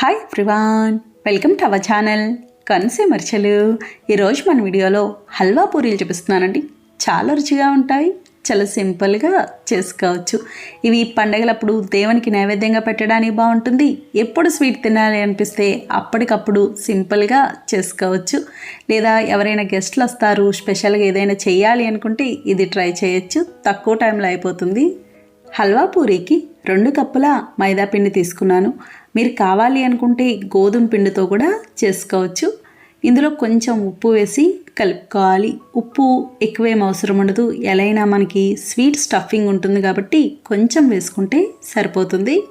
Hi ఫ్రివాన్ welcome to our channel కన్సే మర్చలు. ఈరోజు మన వీడియోలో హల్వా పూరీలు చూపిస్తున్నానండి. చాలా రుచిగా ఉంటాయి. చాలా సింపుల్గా చేసుకోవచ్చు. ఇవి పండగలప్పుడు దేవునికి నైవేద్యంగా పెట్టడానికి బాగుంటుంది. ఎప్పుడు స్వీట్ తినాలి అనిపిస్తే అప్పటికప్పుడు సింపుల్గా చేసుకోవచ్చు. లేదా ఎవరైనా గెస్ట్లు వస్తారు స్పెషల్గా ఏదైనా చేయాలి అనుకుంటే ఇది ట్రై చేయొచ్చు. తక్కువ టైంలో అయిపోతుంది. హల్వా పూరీకి రెండు కప్పుల మైదా పిండి తీసుకున్నాను. మీరు కావాలి అనుకుంటే గోధుమ పిండితో కూడా చేసుకోవచ్చు. ఇందులో కొంచెం ఉప్పు వేసి కలుపుకోవాలి. ఉప్పు ఎక్కువేం అవసరం ఉండదు. ఎలా అయినా మనకి స్వీట్ స్టఫింగ్ ఉంటుంది కాబట్టి కొంచెం వేసుకుంటే సరిపోతుంది.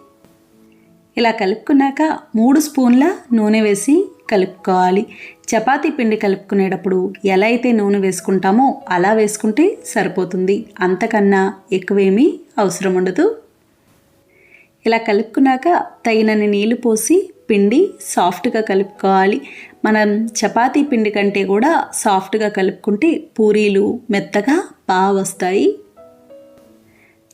ఇలా కలుపుకున్నాక మూడు స్పూన్ల నూనె వేసి కలుపుకోవాలి. చపాతీ పిండి కలుపుకునేటప్పుడు ఎలా అయితే నూనె వేసుకుంటామో అలా వేసుకుంటే సరిపోతుంది. అంతకన్నా ఎక్కువేమీ అవసరం ఉండదు. ఇలా కలుపుకున్నాక తగినన్ని నీళ్ళు పోసి పిండి సాఫ్ట్గా కలుపుకోవాలి. మనం చపాతీ పిండి కంటే కూడా సాఫ్ట్గా కలుపుకుంటే పూరీలు మెత్తగా బాగా వస్తాయి.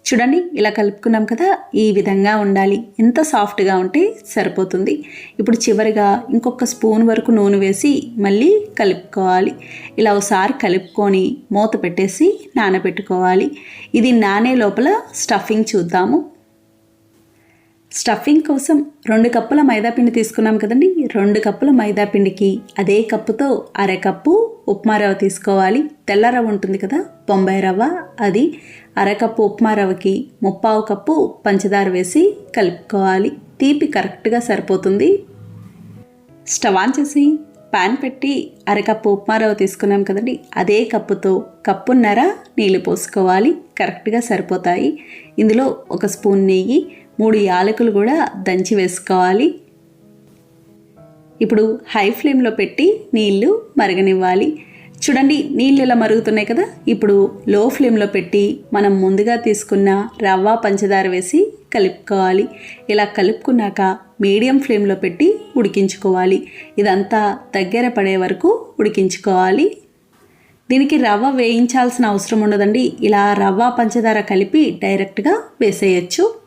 చూడండి ఇలా కలుపుకున్నాం కదా ఈ విధంగా ఉండాలి. ఎంత సాఫ్ట్గా ఉంటే సరిపోతుంది. ఇప్పుడు చివరిగా ఇంకొక స్పూన్ వరకు నూనె వేసి మళ్ళీ కలుపుకోవాలి. ఇలా ఒకసారి కలుపుకొని మూత పెట్టేసి నానబెట్టుకోవాలి. ఇది నానే లోపల స్టఫింగ్ చూద్దాము. స్టఫింగ్ కోసం రెండు కప్పుల మైదాపిండి తీసుకున్నాం కదండి. రెండు కప్పుల మైదాపిండికి అదే కప్పుతో అరకప్పు ఉప్మా రవ్వ తీసుకోవాలి. తెల్ల రవ్వ ఉంటుంది కదా బొంబాయి రవ్వ. అది అరకప్పు ఉప్మా రవ్వకి ముప్పావు కప్పు పంచదార వేసి కలుపుకోవాలి. తీపి కరెక్ట్గా సరిపోతుంది. స్టవ్ ఆన్ చేసి పాన్ పెట్టి అరకప్పు ఉప్మా రవ్వ తీసుకున్నాం కదండి. అదే కప్పుతో కప్పున్నర నీళ్ళు పోసుకోవాలి. కరెక్ట్గా సరిపోతాయి. ఇందులో ఒక స్పూన్ నెయ్యి మూడు యాలకులు కూడా దంచి వేసుకోవాలి. ఇప్పుడు హై ఫ్లేమ్లో పెట్టి నీళ్ళు మరగనివ్వాలి. చూడండి నీళ్ళు ఇలా మరుగుతున్నాయి కదా? ఇప్పుడు లో ఫ్లేమ్లో పెట్టి మనం ముందుగా తీసుకున్న రవ్వ పంచదార వేసి కలుపుకోవాలి. ఇలా కలుపుకున్నాక మీడియం ఫ్లేమ్లో పెట్టి ఉడికించుకోవాలి. ఇదంతా దగ్గర పడే వరకు ఉడికించుకోవాలి. దీనికి రవ్వ వేయించాల్సిన అవసరం ఉండదండి. ఇలా రవ్వ పంచదార కలిపి డైరెక్ట్గా వేసేయచ్చు.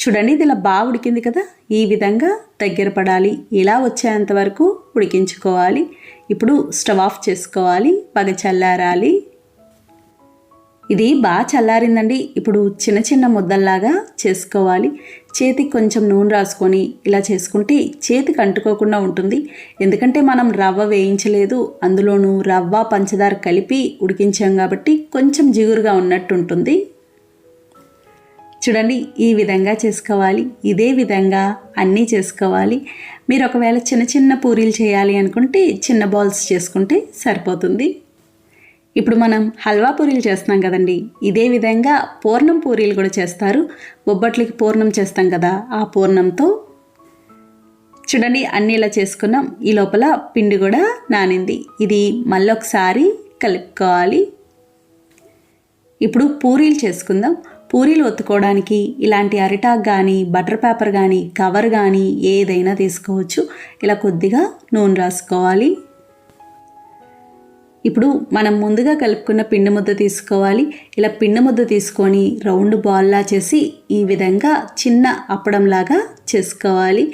చూడండి ఇది ఇలా బాగా ఉడికింది కదా. ఈ విధంగా దగ్గర పడాలి. ఇలా వచ్చేంత వరకు ఉడికించుకోవాలి. ఇప్పుడు స్టవ్ ఆఫ్ చేసుకోవాలి. పగ చల్లారాలి. ఇది బాగా చల్లారిందండి. ఇప్పుడు చిన్న చిన్న ముద్దల్లాగా చేసుకోవాలి. చేతికి కొంచెం నూనె రాసుకొని ఇలా చేసుకుంటే చేతికి అంటుకోకుండా ఉంటుంది. ఎందుకంటే మనం రవ్వ వేయించలేదు. అందులోనూ రవ్వ పంచదార కలిపి ఉడికించాం కాబట్టి కొంచెం జిగురుగా ఉన్నట్టు ఉంటుంది చూడండి ఈ విధంగా చేసుకోవాలి ఇదే విధంగా అన్నీ చేసుకోవాలి. మీరు ఒకవేళ చిన్న చిన్న పూరీలు చేయాలి అనుకుంటే చిన్న బాల్స్ చేసుకుంటే సరిపోతుంది. ఇప్పుడు మనం హల్వా పూరీలు చేస్తున్నాం కదండి ఇదే విధంగా పూర్ణం పూరీలు కూడా చేస్తారు. బొబ్బట్లకి పూర్ణం చేస్తాం కదా ఆ పూర్ణంతో చూడండి అన్నీ ఇలా చేసుకున్నాం. ఈ లోపల పిండి కూడా నానింది. ఇది మళ్ళొకసారి కలుపుకోవాలి. ఇప్పుడు పూరీలు చేసుకుందాం. పూరీలు ఒత్తుకోవడానికి ఇలాంటి అరిటాక్ కానీ బటర్ పేపర్ కానీ కవర్ కానీ ఏదైనా తీసుకోవచ్చు. ఇలా కొద్దిగా నూనె రాసుకోవాలి. ఇప్పుడు మనం ముందుగా కలుపుకున్న పిండి ముద్ద తీసుకోవాలి. ఇలా పిండి ముద్ద తీసుకొని రౌండ్ బాల్లా చేసి ఈ విధంగా చిన్న అప్పడంలాగా చేసుకోవాలి.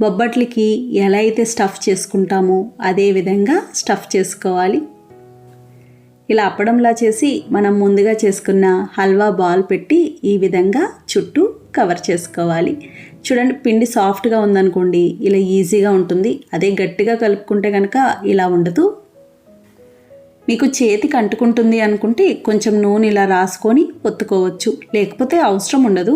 బొబ్బట్లకి ఎలా అయితే స్టఫ్ చేసుకుంటామో అదే విధంగా స్టఫ్ చేసుకోవాలి. ఇలా అప్పడంలా చేసి మనం ముందుగా చేసుకున్న హల్వా బాల్ పెట్టి ఈ విధంగా చుట్టూ కవర్ చేసుకోవాలి. చూడండి పిండి సాఫ్ట్గా ఉందనుకోండి ఇలా ఈజీగా ఉంటుంది. అదే గట్టిగా కలుపుకుంటే కనుక ఇలా ఉండదు. మీకు చేతికి అంటుకుంటుంది అనుకుంటే కొంచెం నూనె ఇలా రాసుకొని ఒత్తుకోవచ్చు. లేకపోతే అవసరం ఉండదు.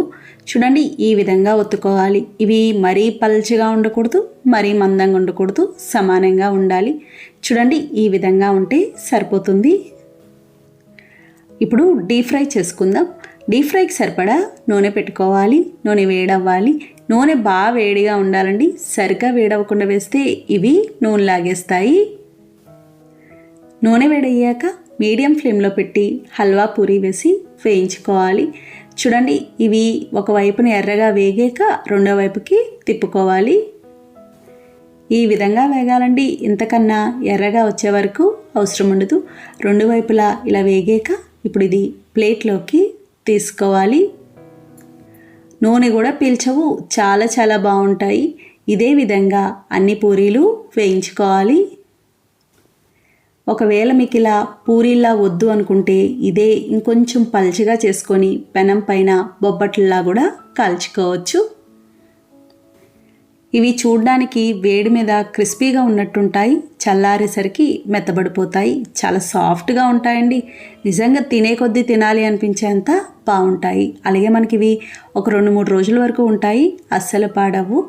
చూడండి ఈ విధంగా ఒత్తుకోవాలి. ఇవి మరీ పల్చగా ఉండకూడదు మరీ మందంగా ఉండకూడదు. సమానంగా ఉండాలి. చూడండి ఈ విధంగా ఉంటే సరిపోతుంది. ఇప్పుడు డీప్ ఫ్రై చేసుకుందాం. డీప్ ఫ్రైకి సరిపడా నూనె పెట్టుకోవాలి. నూనె వేడవ్వాలి. నూనె బాగా వేడిగా ఉండాలండి. సరిగ్గా వేడవ్వకుండా వేస్తే ఇవి నూనె లాగేస్తాయి. నూనె వేడయ్యాక మీడియం ఫ్లేమ్లో పెట్టి హల్వా పూరి వేసి వేయించుకోవాలి. చూడండి ఇవి ఒకవైపున ఎర్రగా వేగాక రెండో వైపుకి తిప్పుకోవాలి. ఈ విధంగా వేగాలండి. ఇంతకన్నా ఎర్రగా వచ్చే వరకు అవసరం ఉండదు. రెండు వైపులా ఇలా వేగాక ఇప్పుడు ఇది ప్లేట్లోకి తీసుకోవాలి. నూనె కూడా పీల్చవు. చాలా చాలా బాగుంటాయి. ఇదే విధంగా అన్ని పూరీలు వేయించుకోవాలి. ఒకవేళ మీకు ఇలా పూరీలా వద్దు అనుకుంటే ఇదే ఇంకొంచెం పల్చగా చేసుకొని పెనం పైన బొబ్బట్లలా కూడా కాల్చుకోవచ్చు. ఇవి చూడడానికి వేడి మీద క్రిస్పీగా ఉన్నట్టుంటాయి చల్లారేసరికి మెత్తబడిపోతాయి. చాలా సాఫ్ట్గా ఉంటాయండి. నిజంగా తినే కొద్దీ తినాలి అనిపించేంత బాగుంటాయి. అలాగే మనకి ఇవి ఒక రెండు మూడు రోజుల వరకు ఉంటాయి. అస్సలు పాడవు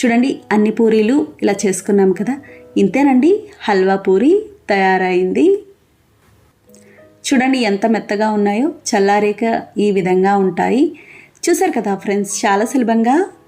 చూడండి అన్ని పూరీలు ఇలా చేసుకున్నాం కదా. ఇంతేనండి హల్వా పూరి తయారైంది. చూడండి ఎంత మెత్తగా ఉన్నాయో. చల్లారేక ఈ విధంగా ఉంటాయి. చూసారు కదా ఫ్రెండ్స్ చాలా సులభంగా